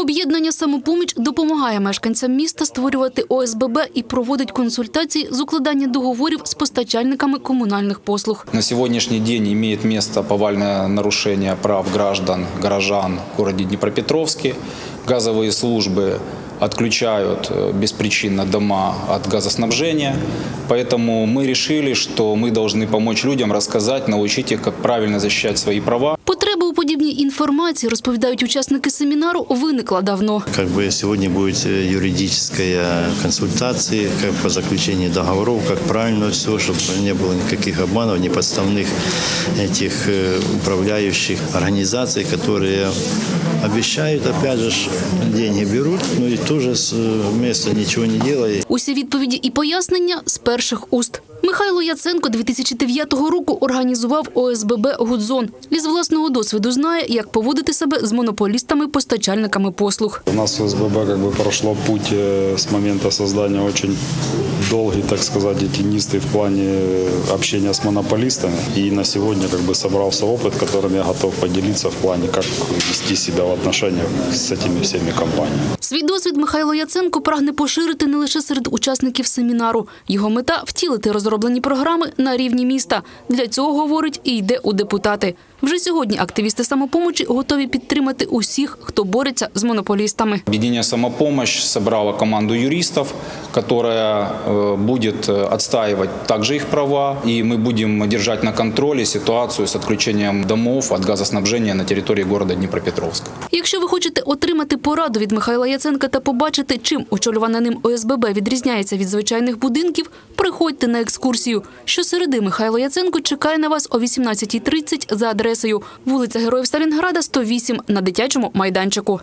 Об'єднання самопоміч допомагає мешканцям міста створювати ОСББ і проводить консультації з укладання договорів з постачальниками комунальних послуг. На сьогоднішній день має місце повальне нарушення прав граждан, горожан в місті Дніпропетровське, газові службы отключают э, беспричинно дома от газоснабжения. Поэтому мы решили, что мы должны помочь людям рассказать, научить их, как правильно защищать свои права. Потреба у подібній інформації, розповідають учасники семінару, виникла давно. Как бы сегодня будет э, юридическая консультация как по заключению договоров, как правильно все, чтобы не было никаких обманов, ни подставных этих э, управляющих организаций, которые обещают, опять же, ж, деньги берут, но и тоже з місця нічого не робить. Усі відповіді і пояснення з перших уст. Михайло Яценко 2009 року організував ОСББ «Гудзон». Із власного досвіду знає, як поводити себе з монополістами-постачальниками послуг. У нас СББ как бы прошло путь э, с момента создания очень долгий, так сказать, и тенистый в плане э, общения с монополистами. И на сегодня как бы собрался опыт, которым я готов поделиться в плане, как вести себя в отношениях с этими всеми компаниями. Свій досвід Михайло Яценко прагне поширити не лише серед учасників семінару. Його мета – втілити розроблені програми на рівні міста. Для цього, говорить, і йде у депутати. Вже сьогодні активісти самопомочі готові підтримати усіх, хто бореться з монополістами. Объединение «Самопомощь» собрало команду юристов, которая э, будет э, отстаивать также их права. И мы будем держать на контроле ситуацию с отключением домов от газоснабжения на территории города Днепропетровска. Якщо ви хочете отримати пораду від Михайла Яценка та побачити, чим очолювана ним ОСББ відрізняється від звичайних будинків, приходьте на екскурсію. Щосереди Михайло Яценко чекає на вас о 18.30 за адресою вулиця Героїв Сталінграда, 108 на дитячому майданчику.